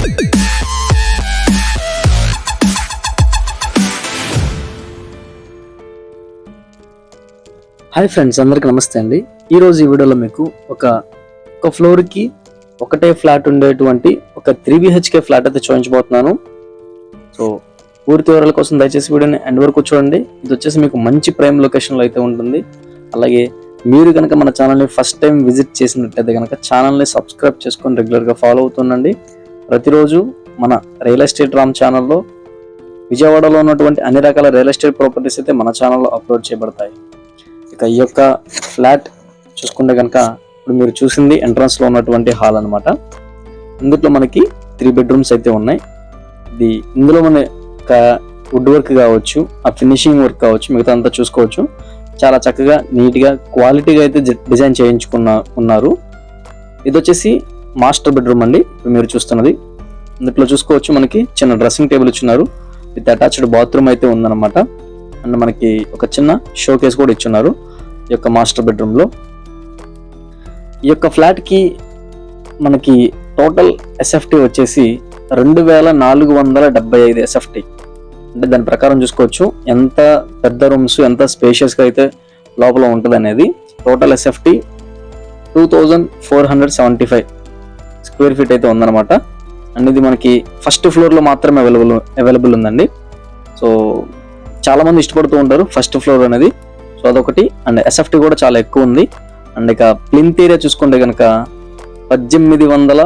Hi friends అందరికీ నమస్తే అండి. ఈరోజు ఈ వీడియోలో మీకు ఒక ఒక ఫ్లోర్కి ఒకటే ఫ్లాట్ ఉండేటువంటి ఒక త్రీ బిహెచ్కే ఫ్లాట్ అయితే చూపించబోతున్నాను. సో పూర్తి వివరాల కోసం దయచేసి వీడియోని ఎండ్ వరకు చూడండి. ఇది వచ్చేసి మీకు మంచి ప్రైమ్ లొకేషన్లో అయితే ఉంటుంది. అలాగే మీరు కనుక మన ఛానల్ని ఫస్ట్ టైం విజిట్ చేసినట్లయితే కనుక ఛానల్ని సబ్స్క్రైబ్ చేసుకొని రెగ్యులర్గా ఫాలో అవుతుండండి. ప్రతిరోజు మన రియల్ ఎస్టేట్ రామ్ ఛానల్లో విజయవాడలో ఉన్నటువంటి అన్ని రకాల రియల్ ఎస్టేట్ ప్రాపర్టీస్ అయితే మన ఛానల్లో అప్లోడ్ చేయబడతాయి. ఇక ఈ యొక్క ఫ్లాట్ చూసుకుంటే కనుక ఇప్పుడు మీరు చూసింది ఎంట్రన్స్లో ఉన్నటువంటి హాల్ అన్నమాట. ఇందులో మనకి త్రీ బెడ్రూమ్స్ అయితే ఉన్నాయి. ఇది ఇందులో మన వుడ్ వర్క్ కావచ్చు ఆ ఫినిషింగ్ వర్క్ కావచ్చు మిగతా అంతా చూసుకోవచ్చు. చాలా చక్కగా నీట్గా క్వాలిటీగా అయితే డిజైన్ చేయించుకున్న ఉన్నారు. ఇది వచ్చేసి మాస్టర్ బెడ్రూమ్ అండి. మీరు చూస్తున్నది. ఇందులో చూసుకోవచ్చు మనకి చిన్న డ్రెస్సింగ్ టేబుల్ ఇచ్చున్నారు. విత్ అటాచ్డ్ బాత్రూమ్ అయితే ఉందన్నమాట. అండ్ మనకి ఒక చిన్న షో కేస్ కూడా ఇచ్చున్నారు ఈ యొక్క మాస్టర్ బెడ్రూమ్లో. ఈ యొక్క ఫ్లాట్కి మనకి టోటల్ ఎస్ఎఫ్టి వచ్చేసి రెండు వేల నాలుగు వందల డెబ్బై ఐదు ఎస్ఎఫ్టి అంటే దాని ప్రకారం చూసుకోవచ్చు ఎంత పెద్ద రూమ్స్ ఎంత స్పేషియస్గా అయితే లోపల ఉంటుంది అనేది total SFT two thousand four hundred seventy five square feet అయితే ఉందన్నమాట. అండ్ ఇది మనకి ఫస్ట్ ఫ్లోర్లో మాత్రమే అవైలబుల్ అవైలబుల్ ఉందండి. సో చాలామంది ఇష్టపడుతూ ఉంటారు ఫస్ట్ ఫ్లోర్ అనేది. సో అదొకటి. అండ్ ఎస్ఎఫ్టీ కూడా చాలా ఎక్కువ ఉంది. అండ్ ఇక ప్లింత్ ఏరియా చూసుకుంటే కనుక పద్దెనిమిది వందల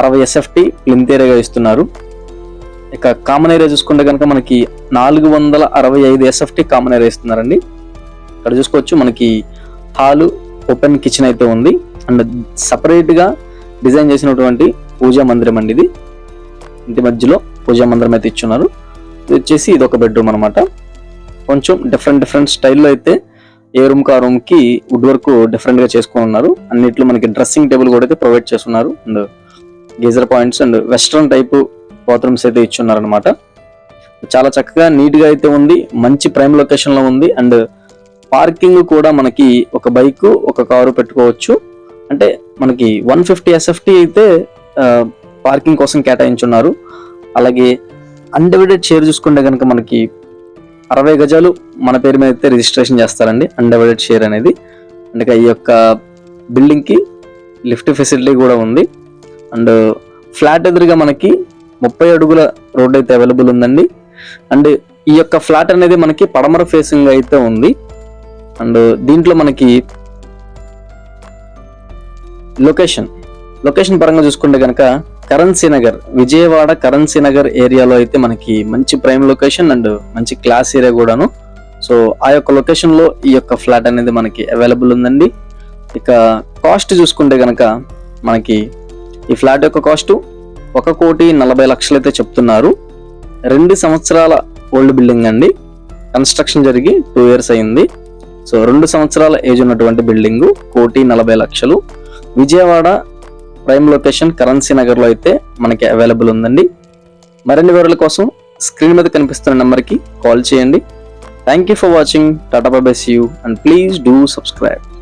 అరవై ఎస్ఎఫ్టీ ప్లింత్ ఏరియాగా ఇస్తున్నారు. ఇక కామన్ ఏరియా చూసుకుంటే కనుక మనకి నాలుగు వందల అరవై ఐదు ఎస్ఎఫ్టీ కామన్ ఏరియా ఇస్తున్నారండి. ఇక్కడ చూసుకోవచ్చు మనకి హాలు ఓపెన్ కిచెన్ అయితే ఉంది. అండ్ సపరేట్గా డిజైన్ చేసినటువంటి పూజా మందిరం అండి ఇది. ఇంటి మధ్యలో పూజా మందిరం అయితే ఇచ్చున్నారు. ఇది వచ్చేసి ఇది ఒక బెడ్రూమ్ అనమాట కొంచెం డిఫరెంట్ డిఫరెంట్ స్టైల్లో అయితే ఏ రూమ్ కా రూమ్కి వుడ్ వర్క్ డిఫరెంట్గా చేసుకుని ఉన్నారు. అన్నిట్లో మనకి డ్రెస్సింగ్ టేబుల్ కూడా అయితే ప్రొవైడ్ చేస్తున్నారు. And geyser points and western type bathrooms అయితే ఇచ్చున్నారు అనమాట చాలా చక్కగా నీట్గా అయితే ఉంది. మంచి ప్రైమ్ లొకేషన్లో ఉంది. అండ్ పార్కింగ్ కూడా మనకి ఒక బైక్ ఒక కారు పెట్టుకోవచ్చు. అంటే మనకి వన్ ఫిఫ్టీ ఎస్ఎఫ్టీ అయితే పార్కింగ్ కోసం కేటాయించున్నారు. అలాగే అన్డివైడెడ్ షేర్ చూసుకుంటే కనుక మనకి అరవై గజాలు మన పేరు మీద అయితే రిజిస్ట్రేషన్ చేస్తారండి అన్డివైడెడ్ షేర్ అనేది. అందుకే ఈ యొక్క బిల్డింగ్కి లిఫ్ట్ ఫెసిలిటీ కూడా ఉంది. అండ్ ఫ్లాట్ ఎదురుగా మనకి ముప్పై అడుగుల రోడ్ అయితే అవైలబుల్ ఉందండి. అండ్ ఈ యొక్క ఫ్లాట్ అనేది మనకి పడమర ఫేసింగ్ అయితే ఉంది. అండ్ దీంట్లో మనకి లొకేషన్ లొకేషన్ పరంగా చూసుకుంటే కనుక కరెన్సీ నగర్ విజయవాడ కరెన్సీ నగర్ ఏరియాలో అయితే మనకి మంచి ప్రైమ్ లొకేషన్ అండ్ మంచి క్లాస్ ఏరియా కూడాను. సో ఆ యొక్క లొకేషన్లో ఈ యొక్క ఫ్లాట్ అనేది మనకి అవైలబుల్ ఉందండి. ఇక కాస్ట్ చూసుకుంటే కనుక మనకి ఈ ఫ్లాట్ యొక్క కాస్ట్ ఒక కోటి నలభై లక్షలు అయితే చెప్తున్నారు. రెండు సంవత్సరాల ఓల్డ్ బిల్డింగ్ అండి. కన్స్ట్రక్షన్ జరిగి టూ ఇయర్స్ అయింది. సో రెండు సంవత్సరాల ఏజ్ ఉన్నటువంటి బిల్డింగ్ కోటి నలభై లక్షలు. విజయవాడ ప్రైమ్ లొకేషన్ కరెన్సీ నగర్లో అయితే మనకి అవైలబుల్ ఉందండి. మరిన్ని వివరాల కోసం స్క్రీన్ మీద కనిపిస్తున్న నెంబర్కి కాల్ చేయండి. Thank you for watching tata bye you and please do subscribe